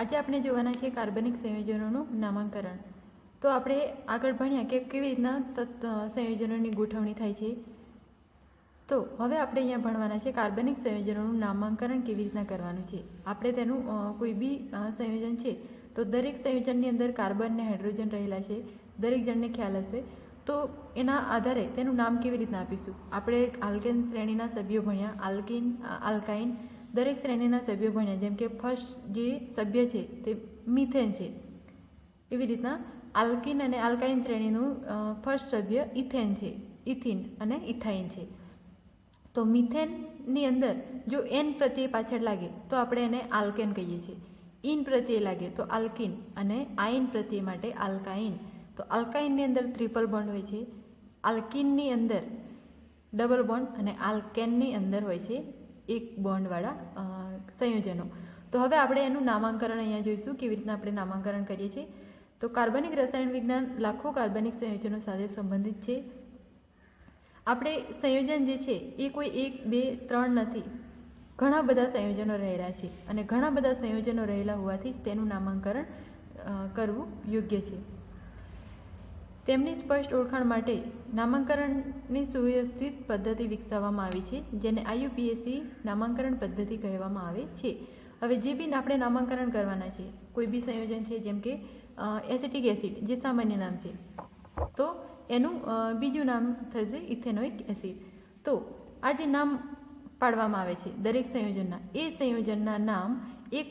આજે આપણે જોવાના છે કાર્બનિક સંયોજનોનું નામાંકરણ. તો આપણે આગળ ભણ્યા કે કેવી રીતના સંયોજનોની ગોઠવણી થાય છે. તો હવે આપણે અહીંયા ભણવાના છે કાર્બનિક સંયોજનોનું નામાંકરણ કેવી રીતના કરવાનું છે. આપણે તેનું કોઈ બી સંયોજન છે તો દરેક સંયોજનની અંદર કાર્બન ને હાઇડ્રોજન રહેલા છે. દરેક જણને ખ્યાલ હશે. તો એના આધારે તેનું નામ કેવી રીતના આપીશું? આપણે આલ્કેન શ્રેણીના સભ્યો ભણ્યા. આલ્કિન આલ્કાઇન દરેક શ્રેણીના સભ્યો ભણ્યા જેમ કે ફર્સ્ટ જે સભ્ય છે તે મિથેન છે. એવી રીતના આલ્કિન અને આલ્કાઇન શ્રેણીનું ફર્સ્ટ સભ્ય ઇથેન છે. ઇથિન અને ઇથાઇન છે. તો મિથેનની અંદર જો એન પ્રત્યે પાછળ લાગે, તો આપણે એને આલ્કેન કહીએ છીએ. ઇન પ્રત્યે લાગે, તો આલ્કિન અને આઇન પ્રત્યે માટે આલ્કાઇન. તો આલ્કાઇનની અંદર ટ્રિપલ બોન્ડ હોય છે. આલ્કિનની અંદર ડબલ બોન્ડ અને આલ્કેનની અંદર હોય છે એક બોન્ડવાળા સંયોજનો. તો હવે આપણે એનું નામાંકરણ અહીંયા જોઈશું, કેવી રીતના આપણે નામાંકરણ કરીએ છીએ. તો કાર્બનિક રસાયણ વિજ્ઞાન લાખો કાર્બનિક સંયોજનો સાથે સંબંધિત છે. આપણે સંયોજન જે છે, એ કોઈ એક, બે, ત્રણ નથી. ઘણા બધા સંયોજનો રહેલા છે અને ઘણા બધા સંયોજનો રહેલા હોવાથી તેનું નામાંકરણ કરવું યોગ્ય છે. તેમની સ્પષ્ટ ઓળખાણ માટે નામાંકરણની સુવ્યવસ્થિત પદ્ધતિ વિકસાવવામાં આવી છે, જેને આઈયુપીએસસી નામાંકરણ પદ્ધતિ કહેવામાં આવે છે. હવે જે બી આપણે નામાંકરણ કરવાના છે, કોઈ બી સંયોજન છે, જેમ કે એસિટિક એસિડ, જે સામાન્ય નામ છે, તો એનું બીજું નામ થશે ઇથેનોઇક એસિડ. તો આ જે નામ પાડવામાં આવે છે, દરેક સંયોજનના, એ સંયોજનના નામ એક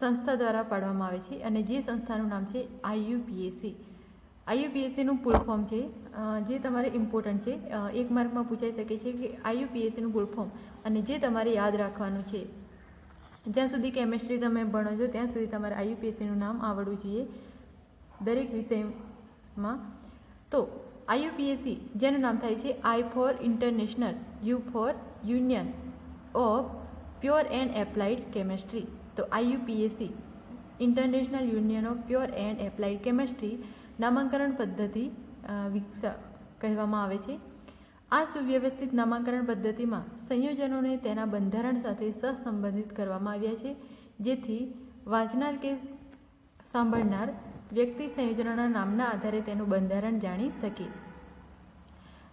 સંસ્થા દ્વારા પાડવામાં આવે છે અને જે સંસ્થાનું નામ છે આઈયુપીએસસી. આઈયુપીએસસીનું ફૂલ ફોર્મ છે. જે તમારે ઇમ્પોર્ટન્ટ છે. એક માર્કમાં પૂછાઈ શકે છે કે આઈયુપીએસસીનું ફૂલ ફોર્મ અને જે તમારે યાદ રાખવાનું છે. જ્યાં સુધી કેમેસ્ટ્રી તમે ભણો છો, ત્યાં સુધી તમારે આઈયુપીએસસીનું નામ આવડવું જોઈએ દરેક વિષયમાં. તો, આઈયુપીએસસી જેનું નામ થાય છે I for international U for union of pure and applied chemistry તો IUPAC international union of pure and applied chemistry નામાંકરણ પદ્ધતિ વિકસા, કહેવામાં આવે છે. આ સુવ્યવસ્થિત નામાંકરણ પદ્ધતિમાં સંયોજનોને તેના બંધારણ સાથે સહસંબંધિત કરવામાં આવ્યા છે. જેથી વાંચનાર કે સાંભળનાર વ્યક્તિ સંયોજનોના નામના આધારે તેનું બંધારણ જાણી શકે.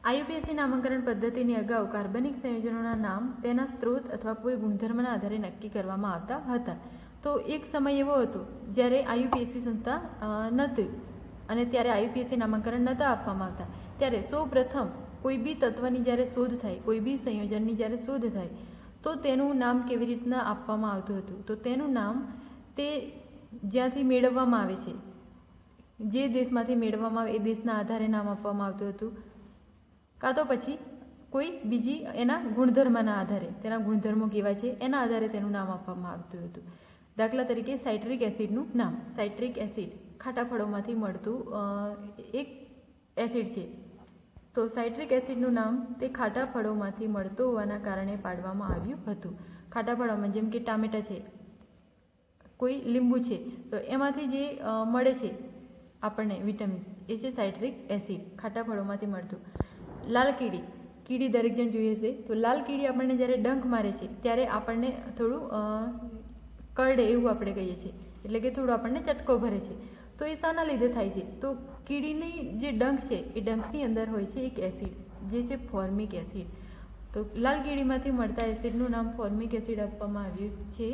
આઈયુપીએસસી નામાંકરણ પદ્ધતિની અગાઉ કાર્બનિક સંયોજનોના નામ, તેના સ્ત્રોત અથવા કોઈ ગુણધર્મના આધારે નક્કી કરવામાં આવતા હતા. તો એક સમય એવો હતો જ્યારે આઈયુપીએસસી સંસ્થા નહોતી અને ત્યારે આઈયુપીએસસી નામાંકરણ નહોતા આપવામાં આવતા. ત્યારે સૌપ્રથમ કોઈ બી તત્વની જ્યારે શોધ થાય, કોઈ બી સંયોજનની જ્યારે શોધ થાય, તો તેનું નામ કેવી રીતના આપવામાં આવતું હતું? તો તેનું નામ તે જ્યાંથી મેળવવામાં આવે છે, જે દેશમાંથી મેળવવામાં આવે, એ દેશના આધારે નામ આપવામાં આવતું હતું. કાં તો પછી કોઈ બીજી એના ગુણધર્મના આધારે, તેના ગુણધર્મો કેવા છે, એના આધારે તેનું નામ આપવામાં આવતું હતું. દાખલા તરીકે સાઇટ્રિક એસિડનું નામ, સાઇટ્રિક એસિડ. ખાટા ફળોમાંથી મળતું એક એસિડ છે. તો સાઇટ્રિક એસિડનું નામ તે ખાટા ફળોમાંથી મળતું હોવાના કારણે પાડવામાં આવ્યું હતું. ખાટા ફળોમાં જેમ કે ટામેટા છે, કોઈ લીંબુ છે, તો એમાંથી જે મળે છે આપણને વિટામિન્સ, એ છે સાઇટ્રિક એસિડ ખાટા ફળોમાંથી મળતું. લાલ કીડી કીડી દરેક જણ જોઈએ છે તો લાલ કીડી આપણને જ્યારે ડંખ મારે છે, ત્યારે આપણને થોડું કરડે એવું આપણે કહીએ છીએ. એટલે કે થોડું આપણને ચટકો ભરે છે. તો એ શાના લીધે થાય છે. તો કીડીની જે ડંખ છે, એ ડંખની અંદર હોય છે એક એસિડ, જે છે ફોર્મિક એસિડ. તો લાલ કીડીમાંથી મળતા એસિડનું નામ ફોર્મિક એસિડ આપવામાં આવ્યું છે,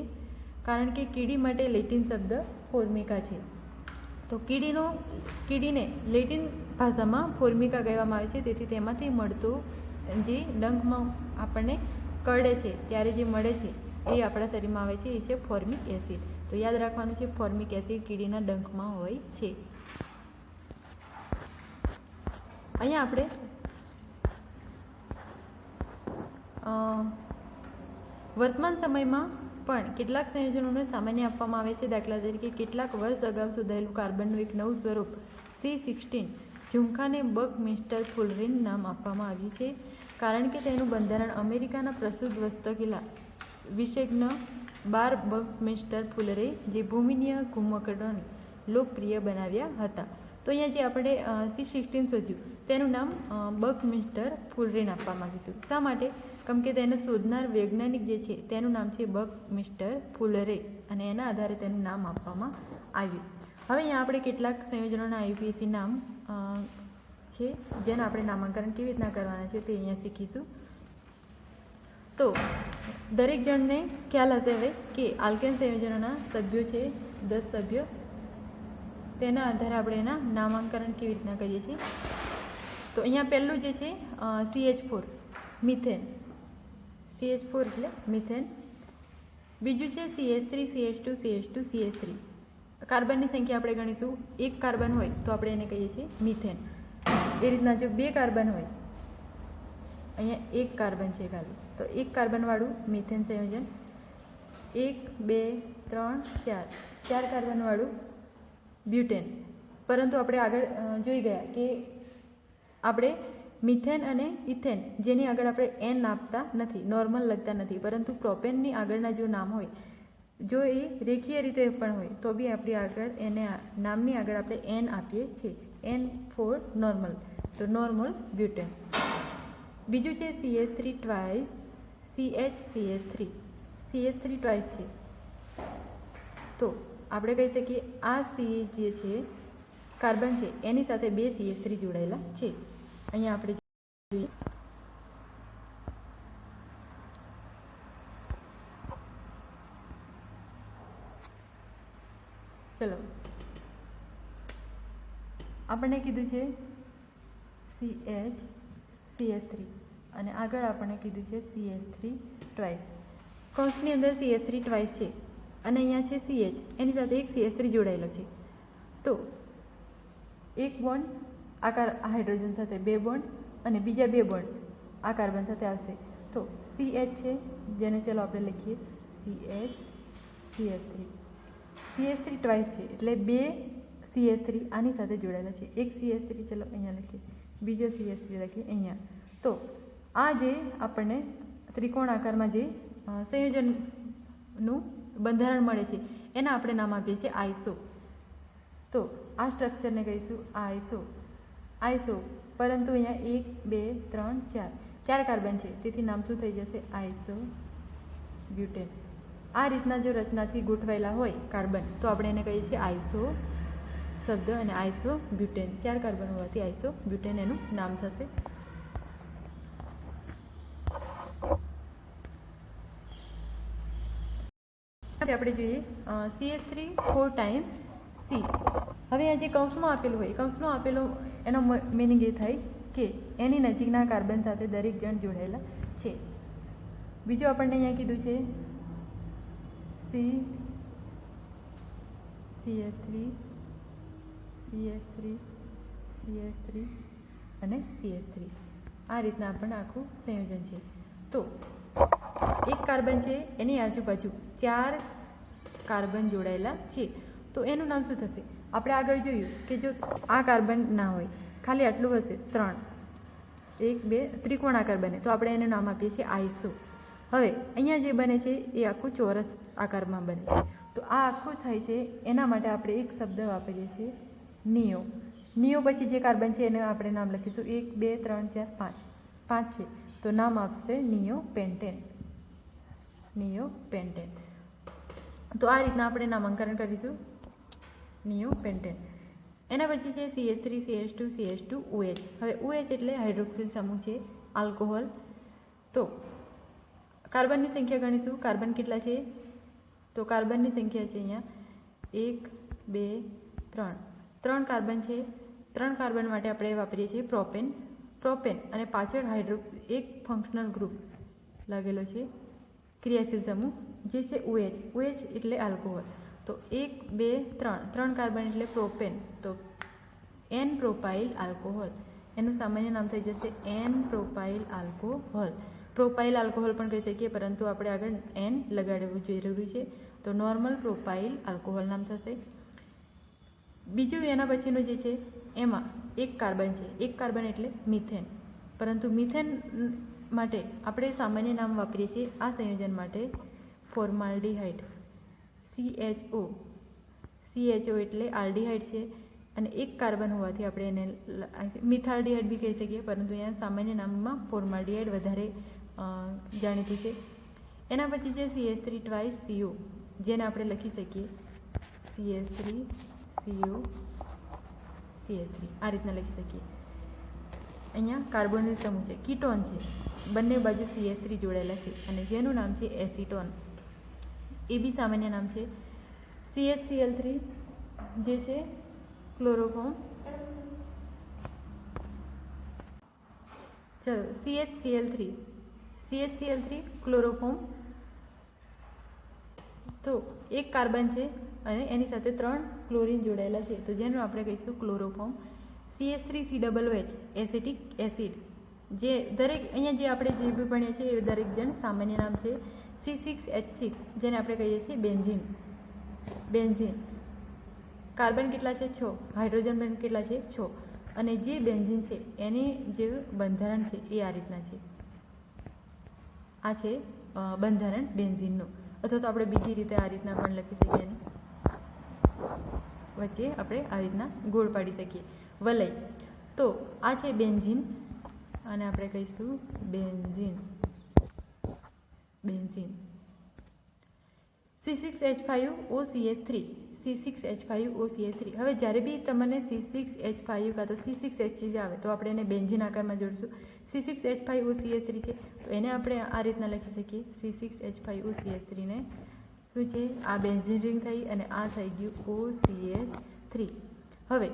કારણ કે કીડી માટે લેટિન શબ્દ ફોર્મિકા છે. તો કીડીનો, કીડીને લેટિન ભાષામાં ફોર્મિકા કહેવામાં આવે છે, તેથી તેમાંથી મળતું જે ડંખમાં આપણને કરડે છે, ત્યારે જે મળે છે એ આપણા શરીરમાં આવે છે એ છે ફોર્મિક એસિડ. તો યાદ રાખવાનું છે ફોર્મિક એસિડ કીડીના ડંખમાં હોય છે. અહીંયા આપણે વર્તમાન સમયમાં પણ કેટલાક સંયોજનોને સામાન્ય આપવામાં આવે છે. દાખલા તરીકે કેટલાક વર્ષ અગાઉ શોધાયેલું કાર્બનનું એક નવું સ્વરૂપ સી સિક્સટીન ઝુમખાને બક મિસ્ટર ફુલરીન નામ આપવામાં આવ્યું છે. કારણ કે તેનું બંધારણ અમેરિકાના પ્રસિદ્ધ વસ્તકીલા વિશેષજ્ઞ બાર બક મિસ્ટર ફુલરે જે ભૂમિનીય ઘુમકડોને લોકપ્રિય બનાવ્યા હતા. તો અહીંયા જે આપણે સી સિક્સટીન શોધ્યું, તેનું નામ બક મિસ્ટર ફુલરેન આપવામાં આવ્યું હતું. શા માટે? કેમ કે તેને શોધનાર વૈજ્ઞાનિક જે છે, તેનું નામ છે બક મિસ્ટર ફુલરે અને એના આધારે તેનું નામ આપવામાં આવ્યું. હવે અહીંયા આપણે કેટલાક સંયોજનોના આઈયુપીએસસી નામ છે, જેનું આપણે નામાંકન કેવી રીતના કરવાના છે તે અહીંયા શીખીશું. તો દરેક જણને ખ્યાલ હશે હવે કે આલ્કેન સંયોજનોના સભ્યો છે, દસ સભ્યો. તેના આધારે આપણે એના નામાંકરણ કેવી રીતના કરીએ છીએ. તો અહીંયા પહેલું જે છે CH four methane. CH four એટલે મિથેન. બીજું છે CH three CH two CH two CH three કાર્બનની સંખ્યા આપણે ગણીશું. એક કાર્બન હોય તો આપણે એને કહીએ છીએ મિથેન. એ રીતના જો બે કાર્બન હોય અહીંયા એક કાર્બન છે ખાલી. તો એક કાર્બનવાળું મિથેન સંયોજન. એક, બે, ત્રણ, ચાર. ચાર કાર્બનવાળું બ્યુટેન. પરંતુ આપણે આગળ જોઈ ગયા કે આપણે મિથેન અને ઇથેન, જેની આગળ આપણે એન આપતા નથી નોર્મલ લખતા નથી, પરંતુ પ્રોપેનની આગળના જો નામ હોય, જો એ રેખીય રીતે પણ હોય, તો બી આપણી આગળ એને નામની આગળ આપણે એન આપીએ છીએ. એન ફોર નોર્મલ તો નોર્મલ બ્યુટેન. બીજું છે CS three twice CH CS three CS three twice છે. તો આપણે કહી શકીએ આ સી જે છે, કાર્બન છે, એની સાથે બે સીએસ થ્રી જોડાયેલા છે. અહીંયા આપણે જોઈએ. ચલો. આપણને કીધું છે C H C S three અને આગળ આપણને કીધું છે સીએસ થ્રી ટ્વાઇસ કૌંસની અંદર સીએસ થ્રી ટ્વાઇસ છે. અને અહીંયા છે સીએચ એની સાથે એક સીએસ થ્રી જોડાયેલો છે. તો એક બોન્ડ આકાર હાઇડ્રોજન સાથે બે બોન્ડ અને બીજા બે બોન્ડ આ કાર્બન સાથે આવશે. તો સી એચ છે, જેને ચલો આપણે લખીએ C H C S three CS three twice છે, એટલે બે સીએસ થ્રી આની સાથે જોડાયેલા છે. એક સીએસ થ્રી ચલો અહીંયા લખીએ. બીજો સી એસ થ્રી લખીએ અહીંયા. તો આ જે આપણને ત્રિકોણ આકારમાં જે સંયોજનનું બંધારણ મળે છે, એના આપણે નામ આપીએ છીએ આઈસો તો આ સ્ટ્રક્ચરને કહીશું આઈસો આઈસો પરંતુ અહીંયા એક, બે, ત્રણ, ચાર. ચાર કાર્બન છે, તેથી નામ શું થઈ જશે? Iso butane. આ રીતના જો રચનાથી ગોઠવાયેલા હોય કાર્બન, તો આપણે એને કહીએ છીએ આઈસો શબ્દ અને આઈસો બ્યુટેન ચાર કાર્બન હોવાથી આઈસો બ્યુટેન એનું નામ થશે. આપણે જોઈએ CS three four times C હવે આ જે કૌંસમાં આપેલું હોય કૌંસમાં આપેલો એનો મિનિંગ એ થાય કે એની નજીકના કાર્બન સાથે દરેક જણ જોડાયેલા છે. બીજું આપણને અહીંયા કીધું છે C CS three CS three CS three અને સીએસ થ્રી આ રીતના આપણને આખું સંયોજન છે. તો એક કાર્બન છે, એની આજુબાજુ ચાર કાર્બન જોડાયેલા છે. તો એનું નામ શું થશે? આપણે આગળ જોયું કે જો આ કાર્બન ના હોય, ખાલી આટલું હશે, ત્રણ. એક, બે ત્રિકોણાકાર બને તો આપણે એનું નામ આપીએ છીએ આઈસો. હવે, અહીંયા જે બને છે, એ આખું ચોરસ આકારમાં બને છે. તો આ આખું થાય છે, એના માટે આપણે એક શબ્દ વાપરીએ છીએ નિયો નિયો પછી જે કાર્બન છે એને આપણે નામ લખીશું. એક, બે, ત્રણ, ચાર, પાંચ. પાંચ છે. તો નામ આપશે નિયો પેન્ટેન. Neo pentane. તો આ રીતના આપણે નામાંકન કરીશું. Neo pentane. એના પછી છે CS three CS two CS two OH હવે ઓએચ એટલે હાઇડ્રોક્સિલ સમૂહ છે, આલ્કોહોલ. તો કાર્બનની સંખ્યા ગણીશું. કાર્બન કેટલા છે? તો કાર્બનની સંખ્યા છે અહીંયા. એક, બે, ત્રણ. ત્રણ કાર્બન છે. ત્રણ કાર્બન માટે આપણે વાપરીએ છીએ પ્રોપેન. પ્રોપેન અને પાછળ હાઇડ્રોક્સ એક ફંક્શનલ ગ્રુપ લાગેલો છે. ક્રિયાશીલ સમૂહ, જે છે ઓએચ ઓએચ એટલે આલ્કોહોલ તો એક, બે, ત્રણ. ત્રણ કાર્બન એટલે પ્રોપેન. તો એન પ્રોપાઇલ આલ્કોહોલ એનું સામાન્ય નામ થઈ જશે N propyl alcohol propyl alcohol પણ કહી શકીએ, પરંતુ આપણે આગળ એન લગાડવું જરૂરી છે. તો નોર્મલ પ્રોપાઇલ આલ્કોહોલ નામ થશે. બીજું એના પછીનું જે છે, એમાં એક કાર્બન છે. એક કાર્બન એટલે મિથેન. પરંતુ મિથેન માટે આપણે સામાન્ય નામ વાપરીએ છીએ આ સંયોજન માટે ફોર્માલ્ડીહાઇડ. સીએચઓ સીએચઓ એટલે આલ્ડીહાઇડ છે અને એક કાર્બન હોવાથી આપણે એને મિથાલ્ડીહાઇડ બી કહી શકીએ, પરંતુ અહીંયા સામાન્ય નામમાં ફોર્માલ્ડીહાઇડ વધારે જાણીતું છે. એના પછી છે C S three twice CO જેને આપણે લખી શકીએ. C S three CO CS three આ રીતના લખી શકીએ અહીંયા કાર્બોનિલ સમૂહ છે કીટોન છે બંને બાજુ સીએસ થ્રી જોડાયેલા છે અને જેનું નામ છે એસિટોન એ બી સામાન્ય નામ છે C H C L three જે છે ક્લોરોફોર્મ ચલો C H C L three CHCL H three chloroform તો એક કાર્બન છે અને એની સાથે ત્રણ ક્લોરીન જોડાયેલા છે. તો જેનું આપણે કહીશું chloroform. C S three C double H acetic acid. જે દરેક, અહીંયા જે આપણે જે બી ભણીએ છીએ એ દરેક જણ સામાન્ય નામ છે સી સિક્સ એચ સિક્સ જેને આપણે કહીએ છીએ બેન્ઝિન. બેન્ઝિન. કાર્બન કેટલા છે? છ. હાઇડ્રોજન બેન કેટલા છે? છ. અને જે બેન્ઝિન છે એની જે બંધારણ છે એ આ રીતના છે. આ છે બંધારણ બેન્ઝિનનું. અથવા તો આપણે બીજી રીતે આ રીતના પણ લખી શકીએ વચ્ચે આપણે આ રીતના ગોળ પાડી શકીએ. વલય. તો આ છે બેન્ઝીન અને આપણે કહીશું benzene. Benzene. C six H five O C H three C six H five O C H three હવે જ્યારે બી તમને સી સિક્સ એચ ફાઇવ કાં તો સી સિક્સ એચ થ્રી આવે, તો આપણે એને બેન્ઝીન આકારમાં જોડશું. C six H five O C H three છે. તો એને આપણે આ રીતના લખી શકીએ. C six H five O C H થ્રીને શું છે? આ બેન્ઝિન રિંગ થઈ અને આ થઈ ગયું ઓ સી એચ થ્રી હવે,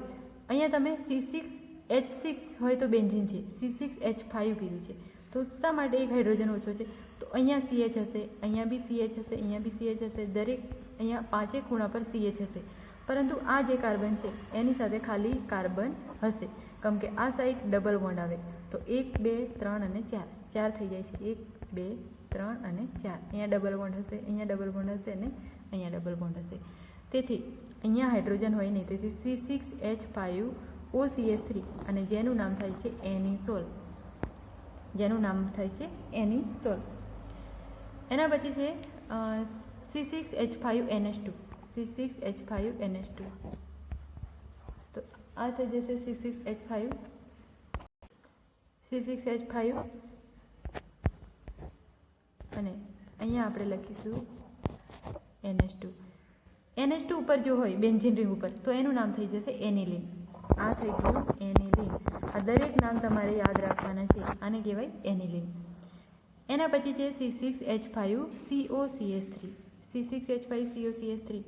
અહીંયા તમે સી સિક્સ એચ સિક્સ હોય તો બેન્ઝિન છે. સી સિક્સ એચ ફાઇવ કીધું છે. તો શા માટે એક હાઇડ્રોજન ઓછો છે? તો અહીંયા સીએચ હશે, અહીંયા બી સીએચ હશે, અહીંયા બી સીએચ હશે. દરેક અહીંયા પાંચે ખૂણા પર સીએચ હશે. પરંતુ આ જે કાર્બન છે, એની સાથે ખાલી કાર્બન હશે. કેમ કે આ સાઈડ ડબલ બોન્ડ આવે. તો એક, બે, ત્રણ અને ચાર. ચાર થઈ જાય છે. એક, બે ત્રણ અને ચાર. અહીંયા ડબલ બોન્ડ હશે, અહીંયા ડબલ બોન્ડ હશે અને અહીંયા ડબલ બોન્ડ હશે. તેથી, અહીંયા હાઇડ્રોજન હોય નહીં. તેથી C six H five O C three અને જેનું નામ થાય છે એનિસોલ જેનું નામ થાય છે એનિસોલ એના પછી છે C six H five NS two C six H five NS two તો આ થઈ જશે C six H five C six H five અને અહીંયા આપણે લખીશું એનએચ ટુ એનએચ ટુ ઉપર જો હોય, બેન્ઝિન રિંગ ઉપર, તો એનું નામ થઈ જશે એનિલિન. આ થઈ ગયું એનિલિન. આ દરેક નામ તમારે યાદ રાખવાના છે. આને કહેવાય એનિલિન. એના પછી છે C six H five CO CS three C six H five CO CS three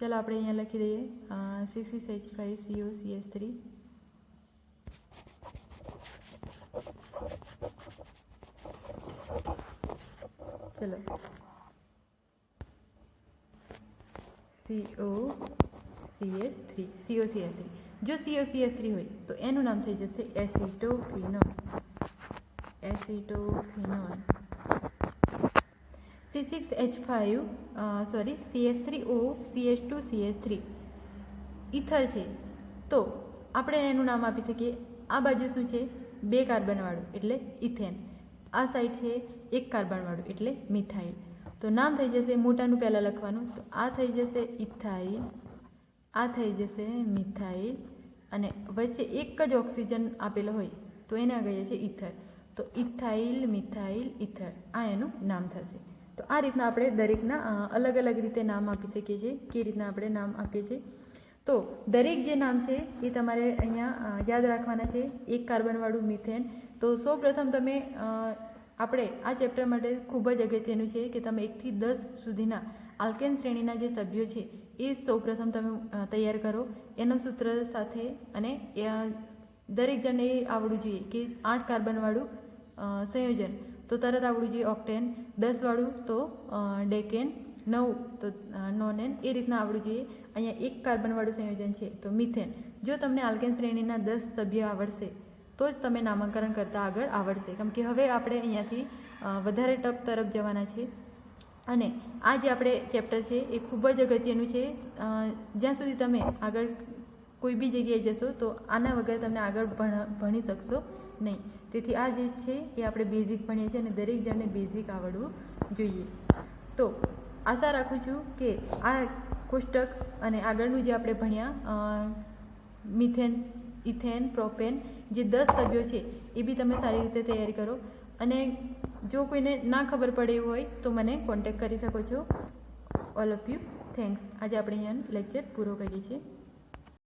ચાલો આપણે અહીંયા લખી દઈએ. C six H five CO CS three ચલો CO CS three CO CS three જો સીઓ સીએસ થ્રી હોય તો એનું નામ થઈ જશે acetophenone acetophenone C six H five sorry CS three O CH two CS three ether છે। તો આપણે એનું નામ આપી શકીએ। આ બાજુ શું છે? બે કાર્બનવાળું, એટલે ઇથેન આ સાઈડ છે એક કાર્બનવાળું, એટલે મિથાઇલ. તો નામ થઈ જશે મોટાનું પહેલાં લખવાનું. તો આ થઈ જશે ઇથાઇલ, આ થઈ જશે મિથાઇલ, અને વચ્ચે એક જ ઓક્સિજન આપેલો હોય, તો એને કહીએ છીએ ઇથર. તો ઇથાઇલ, મિથાઇલ, ઇથર, આ એનું નામ થશે. તો આ રીતના આપણે દરેકના અલગ અલગ રીતે નામ આપી શકીએ છીએ, કે રીતના આપણે નામ આપીએ છીએ. તો દરેક જે નામ છે એ તમારે અહીંયા યાદ રાખવાના છે. એક કાર્બનવાળું મિથેન. તો સૌ પ્રથમ તમે આપણે આ ચેપ્ટર માટે ખૂબ જ અગત્યનું છે કે તમે એકથી દસ સુધીના આલ્કેન શ્રેણીના જે સભ્યો છે, એ સૌ પ્રથમ તમે તૈયાર કરો. એનું સૂત્ર સાથે અને દરેક જણને એ આવડવું જોઈએ કે આઠ કાર્બનવાળું સંયોજન. તો તરત આવડવું જોઈએ ઓક્ટેન દસવાળું તો ડેકેન નવ તો નોન એન એ રીતના આવડવું જોઈએ. અહીંયા એક કાર્બનવાળું સંયોજન છે, તો મિથેન જો તમને આલ્કેન શ્રેણીના દસ સભ્ય આવડશે તો જ તમે નામાંકન કરતાં આગળ આવડશે. કેમ કે હવે આપણે અહીંયાથી વધારે ટપ તરફ જવાના છે. અને આ જે આપણે ચેપ્ટર છે એ ખૂબ જ અગત્યનું છે. જ્યાં સુધી તમે આગળ કોઈ બી જગ્યાએ જશો તો આના વગર તમને આગળ ભણી શકશો નહીં. તેથી આ જે છે એ આપણે બેઝિક ભણીએ છીએ અને દરેક જણને બેઝિક આવડવું જોઈએ. તો આશા રાખું છું કે આ કોષ્ટક અને આગળનું જે આપણે ભણ્યા મિથેન, ઇથેન, પ્રોપેન જે દસ સભ્યો છે, એ બી તમે સારી રીતે તૈયારી કરો. અને જો કોઈને ના ખબર પડે એવું હોય, તો મને કોન્ટેક્ટ કરી શકો છો. ઓલ ઓફ યુ થેન્ક્સ આજે આપણે અહીંયા લેક્ચર પૂરો કરીએ છીએ.